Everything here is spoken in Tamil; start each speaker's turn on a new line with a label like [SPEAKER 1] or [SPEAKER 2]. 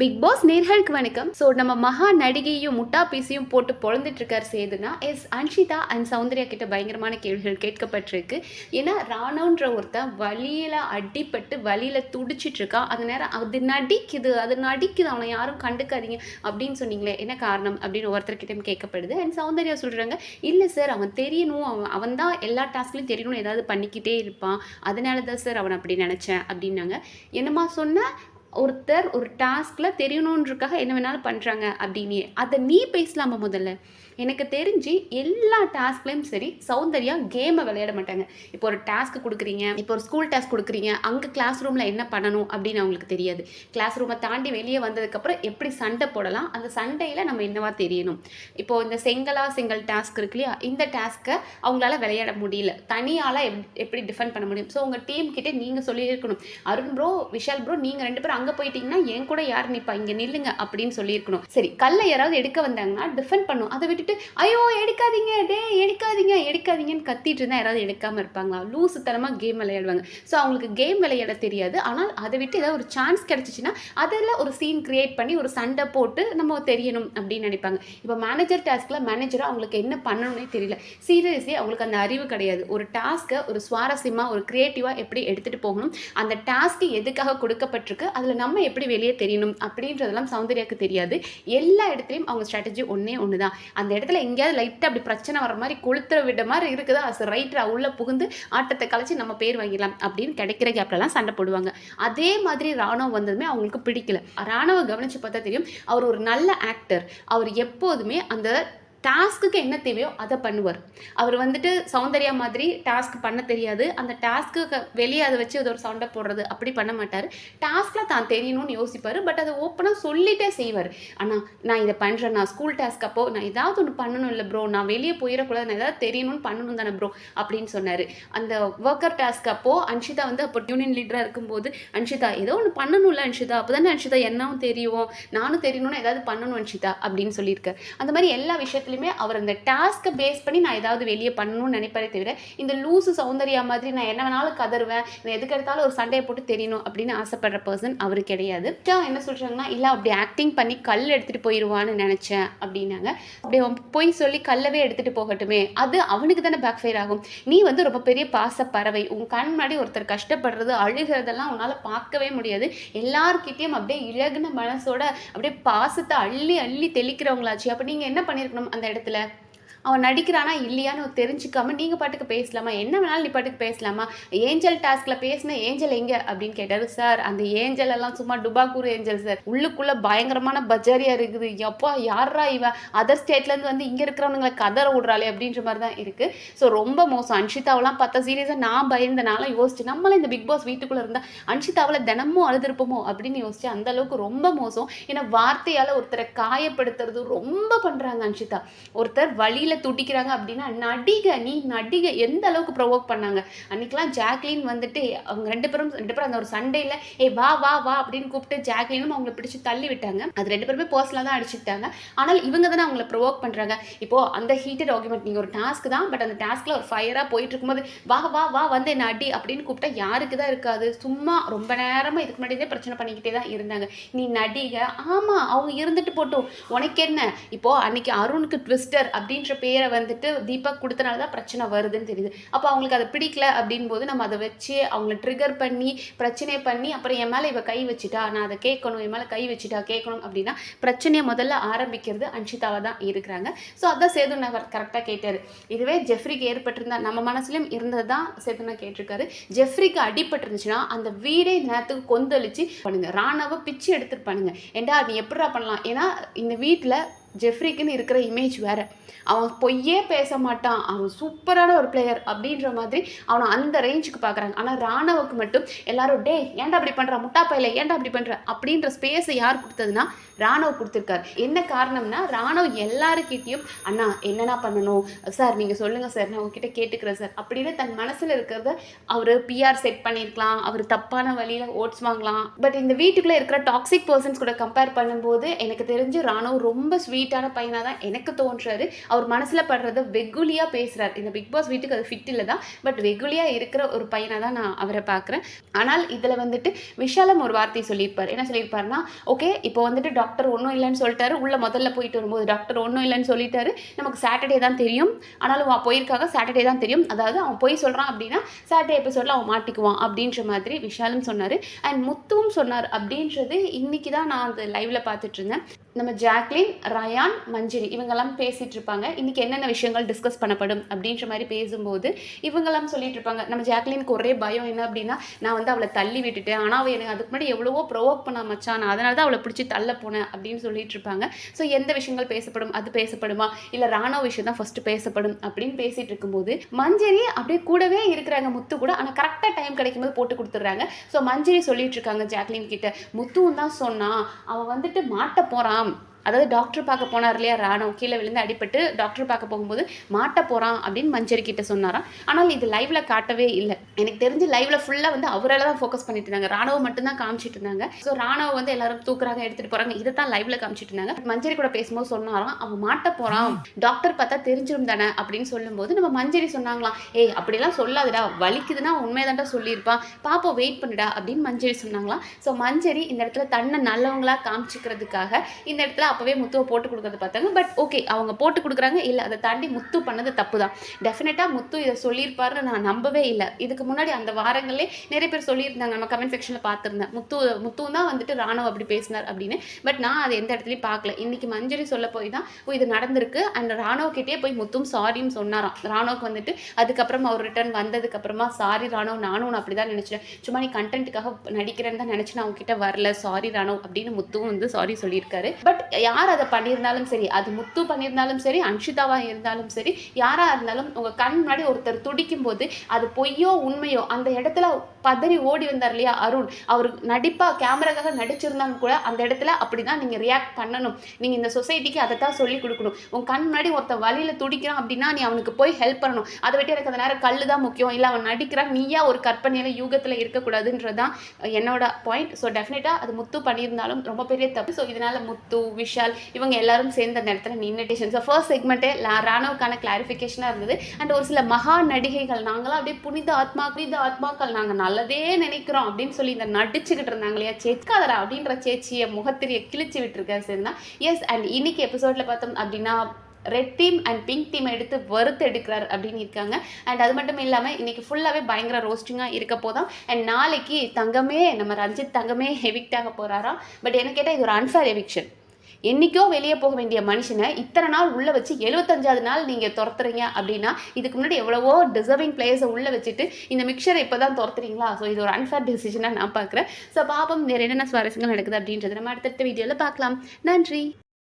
[SPEAKER 1] பிக் பாஸ் நேர்களுக்கு வணக்கம். ஸோ நம்ம மகா நடிகையும் முட்டா பீஸையும் போட்டு பொழந்துட்டு இருக்கார் சேதுனா எஸ் அன்ஷிதா அண்ட் சௌந்தர்யா கிட்ட பயங்கரமான கேள்விகள் கேட்கப்பட்டிருக்கு. ஏன்னா ராணான்ற ஒருத்தன் வழியில் அடிப்பட்டு வழியில் துடிச்சிட்டு இருக்கான் அது நேரம் அது நடிக்குது அது நடிக்குது அவனை யாரும் கண்டுக்காதீங்க அப்படின்னு சொன்னீங்களே என்ன காரணம் அப்படின்னு ஒருத்தர்கிட்டயும் கேட்கப்படுது. அண்ட் சௌந்தர்யா சொல்றாங்க இல்லை சார் அவன் தெரியணும். அவன் அவன் தான் எல்லா டாஸ்க்லையும் தெரியணும்னு ஏதாவது பண்ணிக்கிட்டே இருப்பான். அதனால தான் சார் அவன் அப்படி நினச்சேன். அப்படின்னாங்க. என்னம்மா சொன்னால் ஒருத்தர் ஒரு டாஸ்கில் தெரியணுன்றக்காக என்ன வேணாலும் பண்ணுறாங்க அப்படின்னு. அதை நீ பேசலாமா முதல்ல? எனக்கு தெரிஞ்சு எல்லா டாஸ்க்லேயும் சரி சௌந்தர்யா கேமை விளையாட மாட்டாங்க. இப்போ ஒரு டாஸ்க் கொடுக்குறீங்க இப்போ ஒரு ஸ்கூல் டாஸ்க் கொடுக்குறீங்க அங்கே கிளாஸ் ரூமில் என்ன பண்ணணும் அப்படின்னு அவங்களுக்கு தெரியாது. கிளாஸ் ரூமை தாண்டி வெளியே வந்ததுக்கப்புறம் எப்படி சண்டை போடலாம்? அந்த சண்டையில் நம்ம என்னவா தெரியணும்? இப்போது இந்த செங்கலா செங்கல் டாஸ்க் இருக்கு இல்லையா? இந்த டாஸ்க்கை அவங்களால விளையாட முடியல. தனியால் எப்படி டிஃபெண்ட் பண்ண முடியும்? ஸோ உங்கள் டீம் கிட்டே நீங்கள் சொல்லியிருக்கணும். அருண் ப்ரோ விஷால் ப்ரோ நீங்கள் ரெண்டு பேரும் அங்கே போயிட்டீங்கன்னா என் கூட யார் நிப்பா? இங்கே நில்லுங்க அப்படின்னு சொல்லியிருக்கணும். சரி கல்லை யாராவது எடுக்க வந்தாங்கன்னா டிஃபெண்ட் பண்ணும். அதை விட்டுட்டு ஐயோ எடுக்காதீங்க டே எடுக்காதீங்க எடுக்காதீங்கன்னு கத்திட்டு இருந்தால் யாராவது எடுக்காமல் இருப்பாங்களா? லூசுத்தனமாக கேம் விளையாடுவாங்க. ஸோ அவங்களுக்கு கேம் விளையாட தெரியாது. ஆனால் அதை விட்டு ஏதாவது ஒரு சான்ஸ் கிடச்சிச்சின்னா அதில் ஒரு சீன் கிரியேட் பண்ணி ஒரு சண்டை போட்டு நம்ம தெரியணும் அப்படின்னு நினைப்பாங்க. இப்போ மேனேஜர் டாஸ்கில் மேனேஜராக அவங்களுக்கு என்ன பண்ணணும்னே தெரியல. சீரியஸ்லி அவங்களுக்கு அந்த அறிவு கிடையாது. ஒரு டாஸ்க்கை ஒரு சுவாரஸ்யமாக ஒரு க்ரியேட்டிவாக எப்படி எடுத்துகிட்டு போகணும்? அந்த டாஸ்க்கு எதுக்காக கொடுக்கப்பட்டிருக்கு? அதில் நம்ம எப்படி வெளியே தெரியணும் அப்படின்றதெல்லாம் சௌந்தர்யாவுக்கு தெரியாது. எல்லா இடத்துலையும் அவங்க ஸ்ட்ராட்டஜி ஒன்றே ஒன்று தான் அந்த இடத்துல எங்கேயாவது லைட்டாக அப்படி பிரச்சனை வர மாதிரி கொளுத்துற விட மாதிரி இருக்குதா? அது ரைட்டரா உள்ளே புகுந்து ஆட்டத்தை கலைச்சி நம்ம பேர் வாங்கிடலாம் அப்படின்னு கிடைக்கிற கேப்லலாம் சண்டை போடுவாங்க. அதே மாதிரி ராணுவம் வந்ததுமே அவங்களுக்கு பிடிக்கல. ராணுவ கவனிச்சு பார்த்தா தெரியும் அவர் ஒரு நல்ல ஆக்டர் அவர் எப்போதுமே அந்த டாஸ்க்குக்கு என்ன தேவையோ அதை பண்ணுவார். அவர் வந்துட்டு சௌந்தர்யா மாதிரி டாஸ்க் பண்ண தெரியாது. அந்த டாஸ்க்கு வெளியே அதை வச்சு அது ஒரு சவுண்டை போடுறது அப்படி பண்ண மாட்டார். டாஸ்கில் தான் தெரியணும்னு யோசிப்பார். பட் அதை ஓப்பனாக சொல்லிட்டே செய்வார். ஆனால் நான் இதை பண்ணுறேன் நான் ஸ்கூல் டாஸ்க் அப்போ நான் ஏதாவது ஒன்று பண்ணணும் இல்லை ப்ரோ நான் வெளியே போயிடக்கூடாது. நான் ஏதாவது தெரியணும்னு பண்ணணும் தானே ப்ரோ அப்படின்னு சொன்னார். அந்த ஒர்க்கர் டாஸ்க் அப்போ அன்ஷிதா வந்து அப்போ யூனியன் லீடராக இருக்கும்போது அன்ஷிதா ஏதோ ஒன்று பண்ணணும்ல அன்ஷிதா. அப்போ தானே அன்ஷிதா என்னவும் தெரியும். நானும் தெரியணும்னு ஏதாவது பண்ணணும் அன்ஷிதா அப்படின்னு சொல்லியிருக்காரு. அந்த மாதிரி எல்லா விஷயத்துலையும் அவர் அந்த டாஸ்க்கை பேஸ் பண்ணி நான் ஏதாவது வெளியே பண்ணணும்னு நினைப்பாரே தவிர இந்த லூசு சௌந்தர்யா மாதிரி நான் என்ன வேணாலும் கதருவேன் நான் எதுக்கு எடுத்தாலும் ஒரு சண்டையை போட்டு தெரியணும் அப்படின்னு ஆசைப்படுற பர்சன் அவர் கிடையாது. என்ன சொல்கிறாங்கன்னா இல்லை அப்படி ஆக்டிங் பண்ணி கல் எடுத்துகிட்டு போயிடுவான்னு நினச்சேன் அப்படின்னாங்க. அப்படி போய் சொல்லி கல்லவே எடுத்துகிட்டு போகட்டுமே அது அவனுக்கு தானே பேக் ஃபயர் ஆகும். நீ வந்து ரொம்ப பெரிய பாச பறவை உன் கண் முன்னாடி ஒருத்தர் கஷ்டப்படுறது அழுகிறதெல்லாம் உன்னால் பார்க்கவே முடியாது. எல்லார்கிட்டயும் அப்படியே இழகுன மனசோட அப்படியே பாசத்தை அள்ளி அள்ளி தெளிக்கிறவங்களாச்சு. அப்போ நீங்கள் என்ன பண்ணியிருக்கணும் அந்த இடத்துல அவன் நடிக்கிறானா இல்லையான்னு தெரிஞ்சுக்காம நீங்கள் பாட்டுக்கு பேசலாமா? என்ன வேணாலும் நீ பாட்டுக்கு பேசலாமா? ஏஞ்சல் டாஸ்கில் பேசின ஏஞ்சல் எங்கே? அப்படின்னு கேட்டார் சார் அந்த ஏஞ்சல் எல்லாம் சும்மா டுபாக்கூர் ஏஞ்சல் சார். உள்ளுக்குள்ளே பயங்கரமான பஜாரியா இருக்குது. எப்பா யாரா இவன் அதர் ஸ்டேட்லேருந்து வந்து இங்கே இருக்கிறவனுங்களை கதற விடுறாளே அப்படின்ற மாதிரி தான் இருக்குது ஸோ ரொம்ப மோசம். அன்ஷிதாவெல்லாம் பார்த்தா சீரியஸாக நான் பயந்தனால யோசிச்சு நம்மளும் இந்த பிக் பாஸ் வீட்டுக்குள்ளே இருந்தால் அன்ஷிதாவில் தினமும் அழுதுருப்போமோ அப்படின்னு யோசிச்சு அந்த அளவுக்கு ரொம்ப மோசம். ஏன்னா வார்த்தையால் ஒருத்தரை காயப்படுத்துறது ரொம்ப பண்ணுறாங்க அன்ஷிதா. ஒருத்தர் வழியில் துடிக்கிறாங்க அப்படின்னா நடிகை நீ நடிகை எந்த அளவுக்கு ப்ரொவோக் பண்ணாங்க? அன்னைக்கெல்லாம் ஜாக்லின் வந்துட்டு அவங்க ரெண்டு பேரும் ரெண்டு பேரும் அந்த ஒரு சண்டையில் ஏ வா வா வா அப்படின்னு கூப்பிட்டு ஜாக்லினும் அவங்கள பிடிச்சி தள்ளி விட்டாங்க. அது ரெண்டு பேருமே பர்சனலாக தான் அடிச்சுக்கிட்டாங்க. ஆனால் இவங்க தானே அவங்கள ப்ரொவோக் பண்ணுறாங்க இப்போ அந்த ஹீட்டட் ஆர்குமெண்ட் நீங்கள் ஒரு டாஸ்க் தான் பட் அந்த டாஸ்க்கில் ஒரு ஃபயராக போயிட்டு இருக்கும்போது வா வா வா வந்து என்ன அடி அப்படின்னு கூப்பிட்டா யாருக்கு தான் இருக்காது. சும்மா ரொம்ப நேரமாக இதுக்கு முன்னாடியே பிரச்சனை பண்ணிக்கிட்டே தான் இருந்தாங்க. நீ நடிகை ஆமாம் அவங்க இருந்துட்டு போட்டோம். உனக்கு என்ன? இப்போ அன்னைக்கு அருணுக்கு ட்விஸ்டர் அப்படின்ற பேரை வந்துட்டு தீபக் கொடுத்தனால தான் பிரச்சனை வருதுன்னு தெரியுது. அப்போ அவங்களுக்கு அதை பிடிக்கல அப்படின் போது நம்ம அதை வச்சு அவங்கள ட்ரிகர் பண்ணி பிரச்சனை பண்ணி அப்புறம் என் மேலே இவ கை வச்சுட்டா நான் அதை கேட்கணும் என் மேலே கை வச்சுட்டா கேட்கணும் அப்படின்னா பிரச்சனையை முதல்ல ஆரம்பிக்கிறது அன்ஷிதாவாக தான் இருக்கிறாங்க. ஸோ அதான் சேது கரெக்டாக கேட்டார். இதுவே ஜெஃப்ரிக்கு ஏற்பட்டிருந்தா நம்ம மனசுலையும் இருந்தது தான் சேதுனா கேட்டிருக்காரு. ஜெஃப்ரிக்கு அடிபட்டிருந்துச்சுன்னா அந்த வீடே நேரத்துக்கு கொந்தளிச்சு பண்ணுங்க. ராணாவை பிச்சு எடுத்துட்டு பண்ணுங்க. ஏண்டா அது எப்படிடா பண்ணலாம்? ஏன்னா இந்த வீட்டில் ஜெஃப்ரிக்குன்னு இருக்கிற இமேஜ் வேறு. அவன் பொய்யே பேச மாட்டான். அவன் சூப்பரான ஒரு பிளேயர் அப்படின்ற மாதிரி அவனை அந்த ரேஞ்சுக்கு பார்க்குறாங்க ஆனால் ராணவுக்கு மட்டும் எல்லாரும் டே ஏன்டா அப்படி பண்ணுற முட்டா பையில ஏன்டா அப்படி பண்ணுற அப்படின்ற ஸ்பேஸை யார் கொடுத்ததுன்னா ராணவ் கொடுத்துருக்காரு. என்ன காரணம்னா ராணவ் எல்லாருக்கிட்டேயும் அண்ணா என்னண்ணா பண்ணணும்? சார் நீங்கள் சொல்லுங்கள் சார். நான் உங்ககிட்ட கேட்டுக்கிறேன் சார். அப்படின்னு தன் மனசில் இருக்கிறத அவர் பிஆர் செட் பண்ணியிருக்கலாம் அவர் தப்பான வழியில் ஓட்ஸ் வாங்கலாம். பட் இந்த வீட்டுக்குள்ளே இருக்கிற டாக்ஸிக் பர்சன்ஸ் கூட கம்பேர் பண்ணும்போது எனக்கு தெரிஞ்சு ராணவ் ரொம்ப ஸ்வீட் ஸ்வீட்டான பையனாக தான் எனக்கு தோன்றாரு. அவர் மனசில் படுறத வெகுலியாக பேசுகிறார் இந்த பிக் பாஸ் வீட்டுக்கு அது ஃபிட் இல்லை தான் பட் வெகுலியாக இருக்கிற ஒரு பையனாக தான் நான் அவரை பார்க்குறேன். ஆனால் இதில் வந்துட்டு விஷாலம் ஒரு வார்த்தை சொல்லியிருப்பார். என்ன சொல்லியிருப்பாருன்னா ஓகே இப்போ வந்துட்டு டாக்டர் ஒன்றும் இல்லைன்னு சொல்லிட்டாரு. உள்ள முதல்ல போயிட்டு வரும்போது டாக்டர் ஒன்றும் இல்லைன்னு சொல்லிட்டாரு. நமக்கு சாட்டர்டே தான் தெரியும். ஆனாலும் அவன் போயிருக்காங்க. சாட்டர்டே தான் தெரியும். அதாவது அவன் போய் சொல்கிறான் அப்படின்னா சாட்டர்டே எபிசோடில் அவன் மாட்டிக்குவான். அப்படின்ற மாதிரி விஷாலும் சொன்னார். அண்ட் முத்துவும் சொன்னார் அப்படின்றது இன்னைக்கு தான் நான் அந்த லைவ்ல பார்த்துட்டு இருந்தேன். நம்ம ஜாக்லின் ரயான் மஞ்சரி இவங்கெல்லாம் பேசிகிட்டு இருப்பாங்க இன்றைக்கி என்னென்ன விஷயங்கள் டிஸ்கஸ் பண்ணப்படும் அப்படின்ற மாதிரி பேசும்போது இவங்கெல்லாம் சொல்லிட்டு இருப்பாங்க நம்ம ஜாக்லினுக்கு ஒரே பயம் என்ன அப்படின்னா நான் வந்து அவளை தள்ளி விட்டுட்டேன். ஆனால் அவள் எனக்கு அதுக்கு முன்னாடி எவ்வளவோ ப்ரொவோக் பண்ண மச்சான். நான் அதனால தான் அவளை பிடிச்சி தள்ள போனேன் அப்படின்னு சொல்லிட்டு இருப்பாங்க ஸோ எந்த விஷயங்கள் பேசப்படும்? அது பேசப்படுமா? இல்லை ராணோ விஷயம் தான் ஃபர்ஸ்ட் பேசப்படும் அப்படின்னு பேசிகிட்டு இருக்கும்போது மஞ்சரி அப்படியே கூடவே இருக்கிறாங்க முத்து கூட. ஆனால் கரெக்டாக டைம் கிடைக்கும்போது போட்டு கொடுத்துட்றாங்க. ஸோ மஞ்சரி சொல்லிட்டு இருக்காங்க ஜாக்லின் கிட்ட. முத்துவும் தான் சொன்னான் அவன் வந்துட்டு மாட்ட போகிறான் um, அதாவது டாக்டர் பார்க்க போனார் இல்லையா? ராணவ் கீழே விழுந்து அடிபட்டு டாக்டர் பார்க்க போகும்போது மாட்ட போகிறான் அப்படின்னு மஞ்சரி கிட்ட சொன்னாராம். ஆனால் இது லைவ்ல காட்டவே இல்லை. எனக்கு தெரிஞ்சு லைவ்ல ஃபுல்லாக வந்து அவரால் தான் ஃபோக்கஸ் பண்ணிட்டு இருந்தாங்க. ராணுவ மட்டும்தான் காமிச்சிட்டு இருந்தாங்க. ஸோ ராணுவ வந்து எல்லாரும் தூக்குறாங்க எடுத்துட்டு போறாங்க. இதை தான் லைவ்ல காமிச்சிட்டு இருந்தாங்க. மஞ்சரி கூட பேசும்போது சொன்னாராம் அவன் மாட்ட போறான். டாக்டர் பார்த்தா தெரிஞ்சிடும் தானே? அப்படின்னு சொல்லும்போது நம்ம மஞ்சரி சொன்னாங்களாம். ஏய் அப்படிலாம் சொல்லாதடா. வலிக்குதுன்னா உண்மைதான்டா சொல்லியிருப்பான். பாப்போ வெயிட் பண்ணுடா. அப்படின்னு மஞ்சரி சொன்னாங்களாம். ஸோ மஞ்சரி இந்த இடத்துல தன்னை நல்லவங்களா காமிச்சிக்கிறதுக்காக இந்த இடத்துல அப்போவே முத்துவை போட்டு கொடுக்கறது பார்த்தாங்க. பட் ஓகே அவங்க போட்டு கொடுக்குறாங்க. இல்லை அதை தாண்டி முத்து பண்ணது தப்பு தான் டெஃபினட்டாக முத்து இதை சொல்லியிருப்பாருன்னு நான் நம்பவே இல்லை. இதுக்கு முன்னாடி அந்த வாரங்களே நிறைய பேர் சொல்லியிருந்தாங்க. நம்ம கமெண்ட் செக்ஷனில் பார்த்துருந்தேன். முத்து முத்துவும் தான் வந்துட்டு ராணுவ அப்படி பேசினார் அப்படின்னு. பட் நான் அதை எந்த இடத்துலையும் பார்க்கல. இன்னைக்கு மஞ்சரி சொல்ல போய் தான் ஓ இது நடந்திருக்கு. அண்ட் ராணுவ கிட்டே போய் முத்தும் சாரின்னு சொன்னாராம். ராணுவுக்கு வந்துட்டு அதுக்கப்புறம் அவர் ரிட்டர்ன் வந்ததுக்கப்புறமா சாரி ராணுவ நானும் நான் அப்படி தான் நினச்சேன். சும்மா நீ கண்டென்ட்டுக்காக நடிக்கிறேன்னு தான் நினச்சி நான் அவங்ககிட்ட வரல. சாரி ராணுவ அப்படின்னு முத்துவும் வந்து சாரி சொல்லியிருக்காரு. பட் யார் அதை பண்ணியிருந்தாலும் சரி அது முத்து பண்ணியிருந்தாலும் சரி அன்ஷிதாவாக இருந்தாலும் சரி யாராக இருந்தாலும் உங்கள் கண் முன்னாடி ஒருத்தர் துடிக்கும் போது அது பொய்யோ உண்மையோ அந்த இடத்துல பதறி ஓடி வந்தார் இல்லையா அருண்? அவர் நடிப்பா கேமராக்காக நடிச்சிருந்தாங்க கூட அந்த இடத்துல அப்படி தான் நீங்கள் ரியாக்ட் பண்ணணும். நீங்கள் இந்த சொசைட்டிக்கு அதை தான் சொல்லி கொடுக்கணும். உன் கண் முன்னாடி ஒருத்தன் வழியில் துடிக்கிறான் அப்படின்னா நீ அவனுக்கு போய் ஹெல்ப் பண்ணணும். அதை விட்டு எனக்கு அந்த நேரம் கல்லு தான் முக்கியம். இல்லை அவன் நடிக்கிறான். நீயா ஒரு கற்பனையில் யூகத்தில் இருக்கக்கூடாதுன்றது தான் என்னோட பாயிண்ட் ஸோ டெஃபினட்டாக அது முத்து பண்ணியிருந்தாலும் ரொம்ப பெரிய தப்பு. ஸோ இதனால் முத்து விஷால் இவங்க எல்லாரும் சேர்ந்த அந்த இடத்துல நின்னுட்டேஷன் ஸோ ஃபர்ஸ்ட் செக்மெண்ட்டே ராணுவுக்கான கிளாரிஃபிகேஷனாக இருந்தது. அண்ட் ஒரு சில மகா நடிகைகள் நாங்களாம் அப்படியே புனித ஆத்மா புனித ஆத்மாக்கள். நாங்கள் நல்லதே நினைக்கிறோம் அப்படின்னு சொல்லி இந்த நடிச்சுக்கிட்டு இருந்தாங்க இல்லையா? செக்காதரா அப்படின்ற சேச்சியை முகத்திரியை கிழிச்சு விட்டுருக்காரு சரினா எஸ் அண்ட் இன்னைக்கு எபிசோட்ல பார்த்தோம் அப்படின்னா red team and pink team எடுத்து வறுத்து எடுக்கிறார் அப்படின்னு இருக்காங்க. அண்ட் அது மட்டும் இல்லாமல் இன்னைக்கு ஃபுல்லாகவே பயங்கர ரோஸ்டிங்காக இருக்க போதும். அண்ட் நாளைக்கு தங்கமே நம்ம ரஞ்சித் தங்கமே ஹெவிக்டாக போகிறாராம் பட் என்ன கேட்டால் இது ஒரு அன்ஃபேர் எவிக்ஷன் என்னைக்கோ வெளியே போக வேண்டிய மனுஷனை இத்தனை நாள் உள்ளே வச்சு எழுபத்தஞ்சாவது நாள் நீங்கள் துரத்துறீங்க அப்படின்னா இதுக்கு முன்னாடி எவ்வளவோ டிசர்விங் பிளேயர்ஸை உள்ளே வச்சுட்டு இந்த மிக்சரை இப்போ தான் துரத்துறீங்களா? ஸோ இது ஒரு அன்ஃபேர் டெசிஷனாக நான் பார்க்குறேன் ஸோ பாப்பம் வேறு என்னென்ன சுவாரஸ்யங்கள் நடக்குது அப்படின்றது நம்ம அடுத்தடுத்த வீடியோவில் பார்க்கலாம் நன்றி!